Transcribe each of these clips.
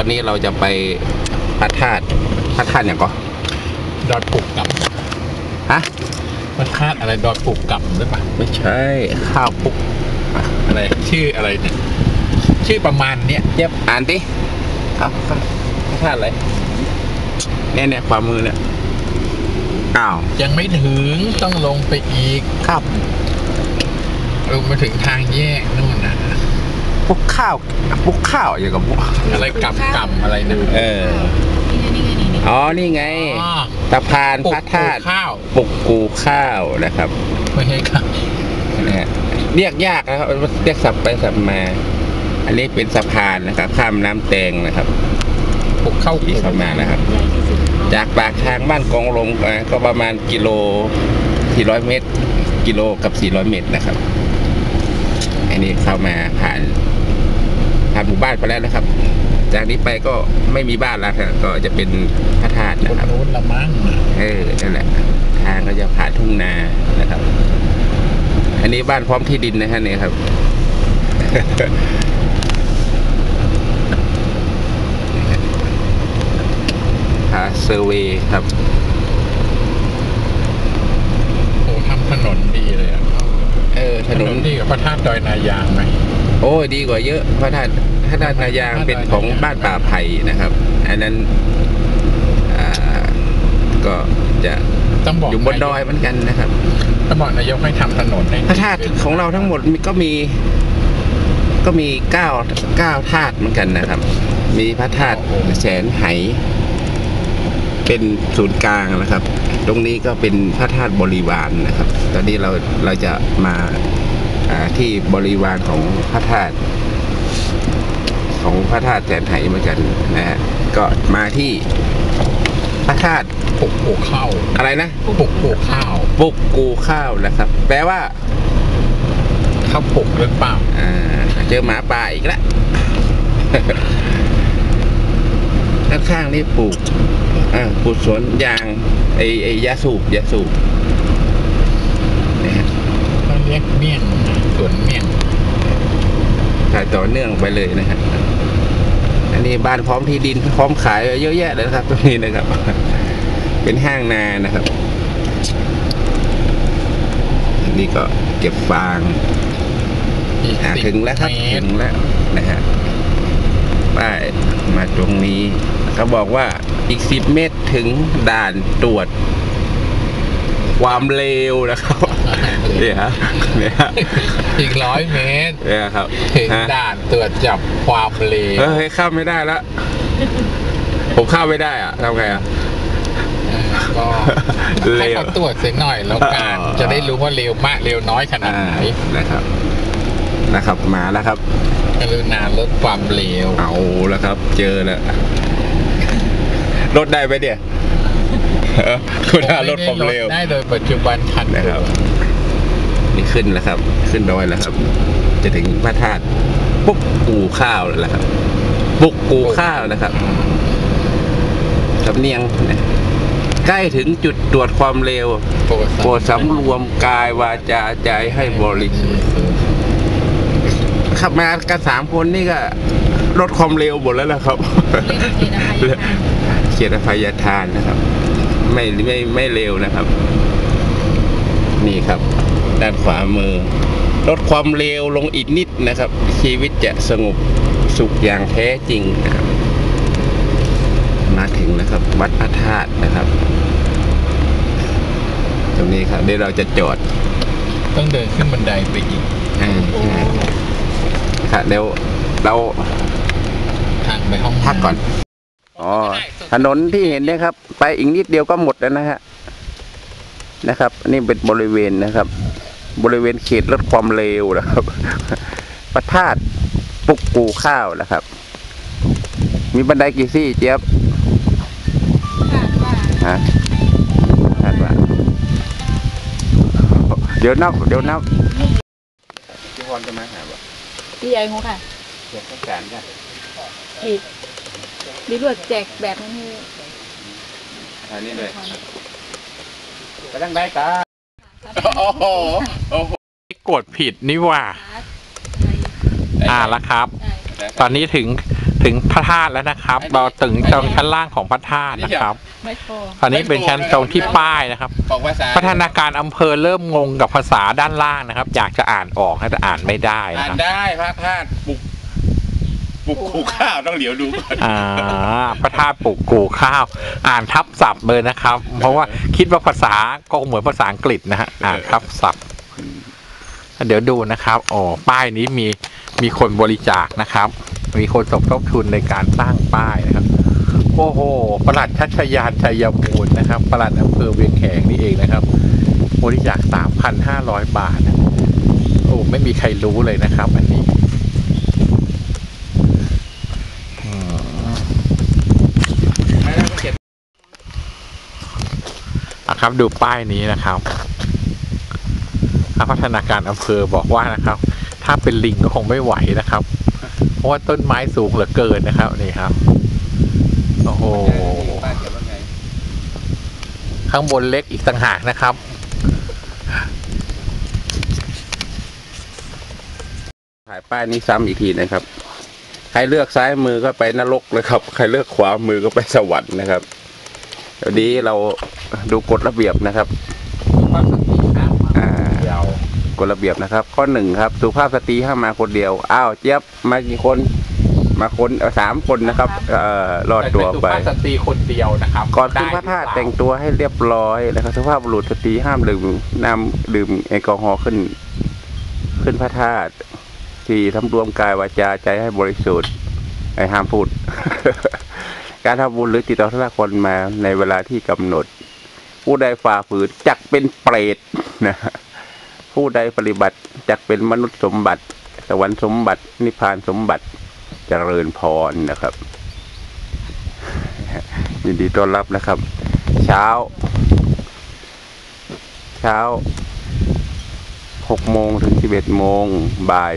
อนนี้เราจะไปพระธาตุพระธาตุอย่างก็ดอยปลูกกับฮะมันคาดอะไรดอยปลูกกับหรือเปล่าไม่ใช่ข้าวปุกอะไรชื่ออะไรเนี่ยชื่อประมาณเนี้ยเย็บอ่านดิครับพระธาตุอะไรเนี่ยเนี่ยความมือเนี่ยอ้าวยังไม่ถึงต้องลงไปอีกข้าวลงมาถึงทางแยกนู่นนะ ปุกข้าวปุกข้าวอย่างกับปุกอะไรกับกับอะไรนะเออนี่ไงนี่ไงนี่ไงอ๋อ นี่ไงอ๋อสะพานปลูพกระธาตุปลูกข้าวปุกกูข้าวนะครับไม่ใช่ครับนะฮะเรียกยากนะครับเรียกสับไปสับมา อันนี้เป็นสะพานนะครับ ข้ามน้ำแตงนะครับ ปลูกข้าวที่เข้ามานะครับใหญ่ที่สุดจากปากทางบ้านกองลมนะก็ประมาณกิโล 400 เมตร กิโลกับ 400 เมตรนะครับ อันนี้เข้ามาผ่าน ผ่านหมู่บ้านไปแล้วนะครับ จากนี้ไปก็ไม่มีบ้านแล้วครับก็จะเป็นพระธาตุคนะนครับนู้นละมั้งเออนั่นแหละทางก็จะผ่านทุ่งนานะครับ อันนี้บ้านพร้อมที่ดินนะฮะเนี่ยครับพาเซอร์เวย์ครับโอ้ทำถนนดีเลยอะเออถถนนนนดีกับพระธาตุดอยนายางไหม โอ้ยดีกว่าเยอะพระธาตุพระธาตุนายางเป็นของบ้านป่าไผ่นะครับ อันนั้นอ่าก็จะต้องบอกอยู่บนดอยเหมือนกันนะครับต้องบอกนายกให้ทำถนนให้พระธาตุของเราทั้งหมดมีก็มี ก็มีเก้าเก้าธาตุเหมือนกันนะครับ มีพระธาตุแสนไหเป็นศูนย์กลางนะครับ ตรงนี้ก็เป็นพระธาตุบริวารนะครับ ตอนนี้เราเราจะมาอ่า ที่บริวารของพระธาตุของพระธาตุแสนไหเหมือนกันนะฮะก็มาที่พระธาตุปลูกปลูกข้าวอะไรนะปลูกปลูกข้าวปุกกูข้าวนะครับ แปลว่าข้าวปลูกหรือเปล่าอ่าเจอหมาป่าอีกแล้วด้านข้างนี่ปลูกอ่าปลูกสวนยางไอ้ไอ้ยาสูบยาสูบนะฮะเขาเรียกเมี่ยงนะ สวนเมี่ยงถ่ายต่อเนื่องไปเลยนะฮะอันนี้บ้านพร้อมที่ดินพร้อมขายเยอะแยะเลยนะครับตรงนี้นะครับ เป็นห้างนานะครับอันนี้ก็เก็บฟางอีกอ่าสิบถึงแล้วครับเมถึตงรแล้วนะฮะป้ายมาตรงนี้เขาบอกว่าอีกสิบเมตรถึงด่านตรวจ ความเร็วนะครับเนี่ยฮะเนี่ยฮะอีกร้อยเมตรเนี่ยครับถึงฮะด่านตรวจจับความเร็วเฮ้ยเข้าไม่ได้แล้วผมเข้าไม่ได้อะทำไงอะก็เร็วให้เขาตรวจเสียหน่อยแล้วกันอ๋อจะได้รู้ว่าเร็วมากเร็วน้อยขนาดอ่าไหนนะครับนะครับ มาแล้วครับกรุณาลดความเร็วเอาแล้วครับ เจอแล้วลดได้ไหมเนี่ยเออ คุณอาลดความเร็วได้โดยปัจจุบันทันนะครับ นี่ขึ้นแล้วครับ ขึ้นดอยแล้วครับ จะถึงพระธาตุปุ๊กกูข้าวแล้วล่ะครับ ปุกกูข้าวนะครับสำเนียงนะใกล้ถึงจุดตรวจความเร็วโปรดสำรวมกายวาจาใจให้บริสุทธิ์ขับมากันสามคนนี่ก็ลดความเร็วหมดแล้วล่ะครับเล่นเทนภัยทานเขียนอภัยทานนะครับ ไม่ไม่ไม่เร็วนะครับ นี่ครับ ด้านขวามือ ลดความเร็วลงอีกนิดนะครับ ชีวิตจะสงบสุขอย่างแท้จริงนะครับมาถึงนะครับ วัดพระธาตุนะครับ ตรงนี้ครับเดี๋ยวเราจะจอดต้องเดินขึ้นบันไดไปอีกอ่าใช่ครับเดี๋ยวเราทางไปห้องพักก่อน อ๋อถนนที่เห็นเนี่ยครับ ไปอีกนิดเดียวก็หมดแล้วนะฮะนะครับ นี่เป็นบริเวณนะครับ บริเวณเขตลดความเร็วนะครับพระธาตุปุกปูข้าวนะครับ มีบันไดกี่ซี่เจี๊ยบคาดว่าฮะคาดว่าเดี๋ยวนับเดี๋ยวนับพี่พรจะมาหาบ่พี่ใหญ่หัวค่ะเดี๋ยวต้องการกันอีกดี รวดแจกแบบนั้นให้อันนี้เลยไปตั้งได้กันโอ้โหโอ้โหกดผิดนี่หว่าอะไรอ่าแล้วครับได้ตอนนี้ถึงถึงพระธาตุแล้วนะครับ เราถึงตรงชั้นล่างของพระธาตุนะครับไม่พออันนี้เป็นชั้นตรงที่ป้ายนะครับบอกภาษาพัฒนาการอำเภอเริ่มงงกับภาษาด้านล่างนะครับ อยากจะอ่านออกแต่อ่านไม่ได้อ่านะนครับได้พระธาตุปลุก ปลุกขู่ข้าวต้องเหลียวดูก่อนอ่าพระธาตุปลูกกูข้าว อ่านทับศัพท์เลยนะครับ เพราะว่าคิดว่าภาษาก็เหมือนภาษาอังกฤษนะฮะอ่านทับศัพท์ เดี๋ยวดูนะครับอ๋อป้ายนี้มีมีคนบริจาคนะครับ มีคนสมทบทุนในการสร้างป้ายนะครับโอ้โหประหลัดชัชยานชัยมูลนะครับประหลัดอำเภอเวียงแขงนี่เองนะครับ บริจาค3,500 บาทโอ้ไม่มีใครรู้เลยนะครับ อันนี้อืม ไม่ได้เขียน อะครับ ดูป้ายนี้นะครับพัฒนาการอำเภอบอกว่านะครับ ถ้าเป็นลิงก็คงไม่ไหวนะครับ เพราะว่าต้นไม้สูงเหลือเกินนะครับนี่ครับโอ้โหข้างบนเล็กอีกต่างหากนะครับถ่ายป้ายนี้ซ้ำอีกทีนะครับ ใครเลือกซ้ายมือก็ไปนรกเลยครับ ใครเลือกขวามือก็ไปสวรรค์นะครับ เดี๋ยวนี้เราดูกฎระเบียบนะครับอ่ากฎระเบียบนะครับ ข้อหนึ่งครับสุภาพสตรีห้ามมาคนเดียวอ้าวเจี๊ยบมากี่คนมาคนเอ่อสามคนนะครับเอ่อรอดตัวไปแต่เป็นสุภาพสตรีคนเดียวนะครับก่อนขึ้นได้พระธาตุหรือเปล่แต่งตัวให้เรียบร้อยนะครับสุภาพบุรุษสตรีห้ามดื่มน้ำดื่มแอลกอฮอล์ขึ้น ขึ้นพระธาตุสี่ทำรวมกายวาจาใจให้บริสุทธิ์ไอ้ห้ามพูด การทำบุญหรือติดต่อทศคนมาในเวลาที่กำหนด ผู้ใดฝ่าฝืนจักเป็นเปรตนะฮะผู้ใดปฏิบัติจักเป็นมนุษย์สมบัติ สวรรค์สมบัติ นิพพานสมบัติเจริญพรนะครับ ยินดีต้อนรับนะครับ เช้า เช้าหกโมงถึงสิบเอ็ดโมงบ่าย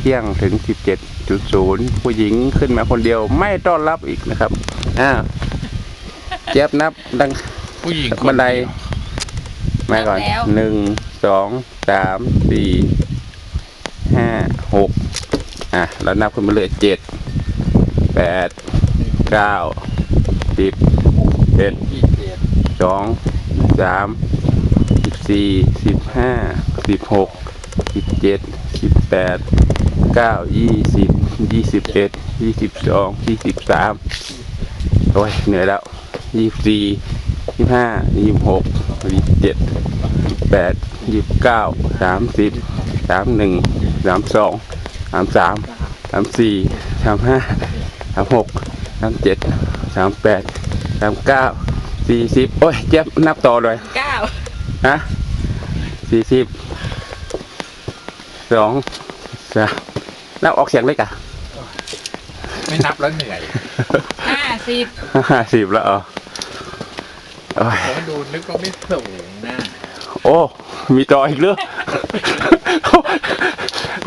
เที่ยงถึงสิบเจ็ดจุดศูนย์ผู้หญิงขึ้นมาคนเดียวไม่ต้อนรับอีกนะครับอ้าวเจี๊ยบนับดังผู้หญิงคนบันไดเยวมาก่อนแล้วหนึ่งสองสามสี่ห้าหกอะแล้วนับขึ้นมาเลยเจ็ดแปดเก้าสิบเอ็ดยี่สิบเอ็ดสองสามสิบสี่สิบห้าสิบหกสิบเจ็ดสิบแปด เก้ายี่สิบยี่สิบเอ็ดยี่สิบสองยี่สิบสามโอ้ยเหนื่อยแล้วยี่สิบสี่ยี่สิบห้ายี่สิบหกยี่สิบเจ็ดแปดยี่สิบเก้าสามสิบสามหนึ่งสามสองสามสามสามสี่สามห้าสามหกสามเจ็ดสามแปดสามเก้าสี่สิบโอ้ยเจ็บนับต่อเลยเก้าฮะสี่สิบสองสาม นับออกเสียงเลยกะไม่นับแล้วเหนื่อยห้าสิบห้าสิบแล้วเหรอโอ้ยผมดูนึกว่าไม่สูงนะโอ้ มีต่ออีกเรื่อง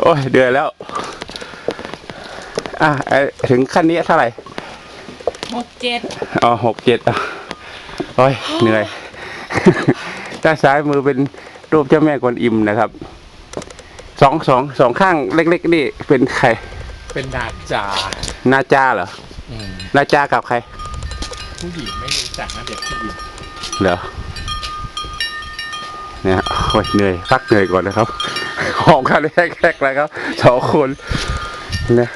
โอ้ยเดือยแล้ว อะไอ้ถึงขั้นนี้เท่าไหร่หกเจ็ดอ๋อหกเจ็ดอะโอ้ยเหนื่อยด้านซ้ายมือเป็นรูปเจ้าแม่กวนอิมนะครับ สองสองสองข้างเล็ก ๆ นี่เป็นใคร เป็นดาบจานาจาเหรออืมนาจากับใครผู้หญิงไม่รู้จักนะเด็กผู้หญิงเหรอเนี่ยโอ้ยเหนื่อยพักเหนื่อยก่อนนะครับ ของกันแรกๆแล้วครับสองคนนะ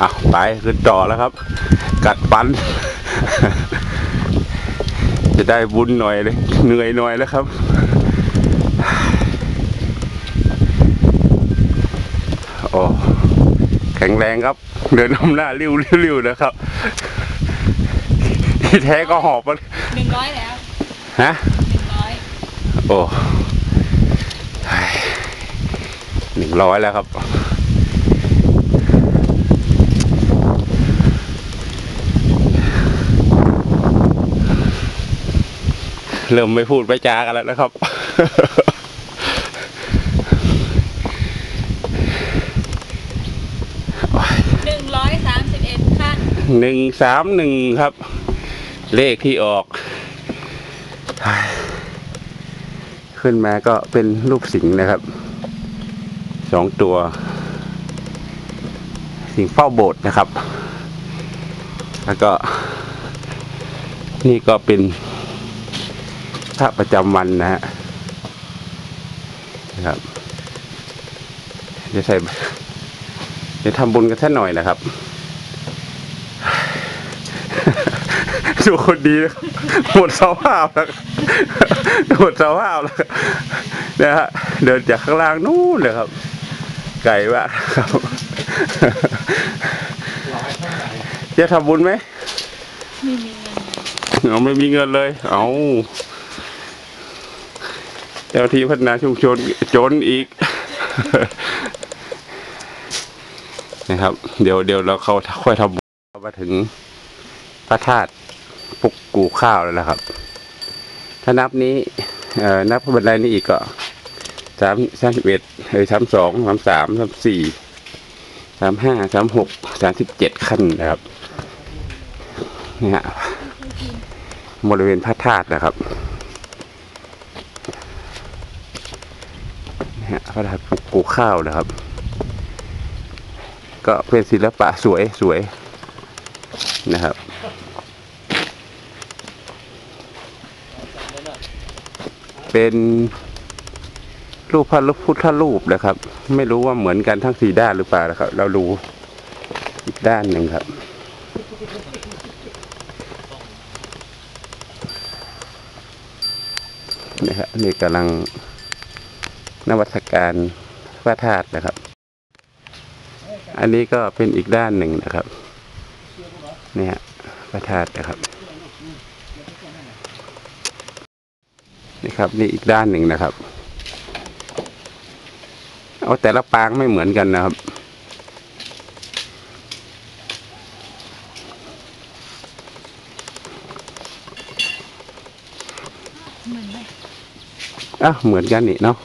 อะไปขึ้นต่อแล้วครับ กัดฟัน จะได้บุญหน่อยเลยเหนื่อยหน่อยแล้วครับ โอ้แข็งแรงครับ เดินนำหน้าริ้วๆริ้วๆนะครับ ที่แท้ก็หอบมาหนึ่งร้อยแล้วฮะหนึ่งร้อยโอ้หนึ่งร้อยแล้วครับ เริ่มไม่พูดไม่จากันแล้วนะครับ หนึ่งร้อยสามสิบเอ็ดขั้น หนึ่งสามหนึ่งครับ เลขที่ออก ขึ้นมาก็เป็นรูปสิงห์นะครับสองตัว สิงเฝ้าโบสถ์นะครับ แล้วก็ นี่ก็เป็นพระประจำวันนะฮะนะครับจะใส่จะทำบุญกันสักหน่อยนะครับ ดูคนดีนะหมดสภาพแล้วหมดสภาพแล้วนะฮะเดินจากข้างล่างนู้นเลยครับ ไก่วะครับจะทำบุญไหมไม่มีเงินเอาไม่มีเงินเลย เอาเจ้าที่พัฒนาชุมชนจนอีกนะครับ เดี๋ยวเดี๋ยวเราเขาค่อยทำบุญเรามาถึงพระธาตุ ปุกกูข้าวแล้วนะครับ ถ้านับนี้นับบันไดนี้อีกก็สามสามสิบเอ็ดเอ้ยสามสองสามสามสามสี่สามห้าสามหกสามสิบเจ็ดขั้นนะครับนี่ฮะบริเวณพระธาตุนะครับนี่ฮะพระธาตุปลูกข้าวนะครับ ก็เป็นศิลปะสวยสวยนะครับ เป็นรูปพระพุทธรูปนะครับ ไม่รู้ว่าเหมือนกันทั้งสี่ด้านหรือเปล่านะครับ เราดูอีกด้านหนึ่งครับ นี่ครับนี่กำลังนวัตการพระธาตุนะครับ อันนี้ก็เป็นอีกด้านหนึ่งนะครับ นี่ฮะพระธาตุนะครับ นี่ครับ นี่อีกด้านหนึ่งนะครับ เอาแต่ละปางไม่เหมือนกันนะครับ เหมือนไหมอะเหมือนกันนี่เนาะ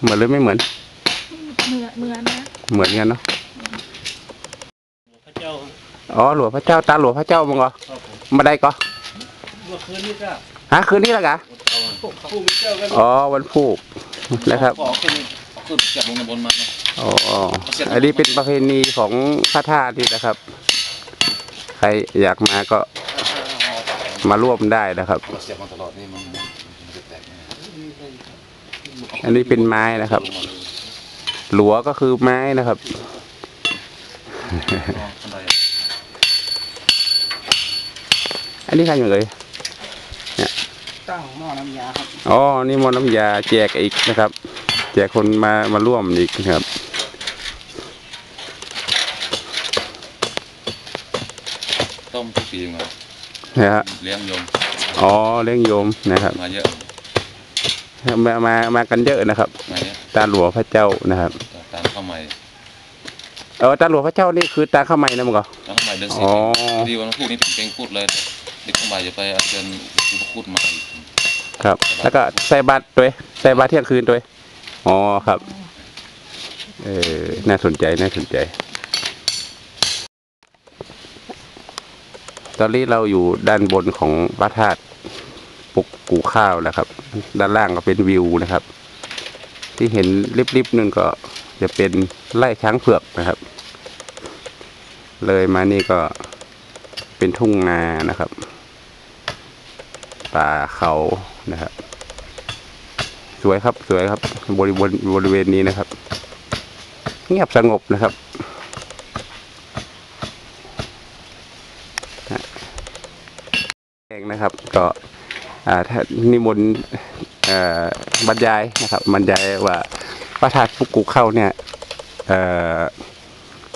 เหมือนหรือไม่เหมือน เหมือนเหมือนนะเหมือนกันเนาะพระเจ้าอ๋อหลวงพระเจ้าตาหลวงพระเจ้ามังก็ครับผมมาได้ก็ เมื่อคืนนี้ก็ ฮะคืนนี้แล้วกะผู้มีเจ้าก็อ๋อวันพูกนะครับขอขึ้นขึ้นจากลงน้ำบนมาเนาะอ๋ออันนี้เป็นประเพณีของพระธาตุนี่นะครับ ใครอยากมาก็มาร่วมได้นะครับ เราเสียบมาตลอดนี่มันมันจะแตกไหมอันนี้เป็นไม้นะครับ หลัวก็คือไม้นะครับ อ๋อบันไดอันนี้ใครอยู่เลย ตั้งหม้อน้ำยาครับอ๋อนี่มอน้ำยาแจกอีกนะครับ แจกคนมามาร่วมอีกนะครับต้มทุกปีมานะฮะเลี้ยงโยมอ๋อเลี้ยงโยมนะครับมาเยอะมามามากันเยอะนะครับมาเยอะตาหลวงพระเจ้านะครับตามเข้าใหม่เออตาหลวงพระเจ้านี่คือตาข้าวไหมนะมึงก็ตามเข้าใหม่เดือนอ๋สี่อดีวันพูดนี่ถึงเก่งพูดเลยเด็กเข้าใหม่จะไปเชิญคุณพูดมาอีก ครับ แล้วก็ใส่บาตรด้วยใส่บาตรเที่ยงคืนด้วยอ๋อครับ เออน่าสนใจน่าสนใจ ตอนนี้เราอยู่ด้านบนของพระธาตุปุกกูข้าวนะครับ ด้านล่างก็เป็นวิวนะครับ ที่เห็นริบๆนึงก็จะเป็นไร่ช้างเผือกนะครับ เลยมานี่ก็เป็นทุ่งนานะครับ ป่าเขานะครับ สวยครับสวยครับ บริเวณบริเวณนี้นะครับ เงียบสงบนะครับเองนะครับ ก็อ่าถ้านิมนต์เอ่อบรรยายนะครับ บรรยายว่าพระธาตุปุกุเข้าเนี่ยเอ่อ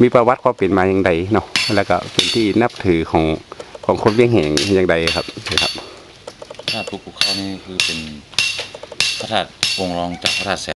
มีประวัติความเป็นมาอย่างไรเนาะแล้วก็เป็นที่นับถือของของคนเวียงแห่งอย่างไรครับครับ นี่คือเป็นพระธาตุองค์รองจากพระธาตุแสน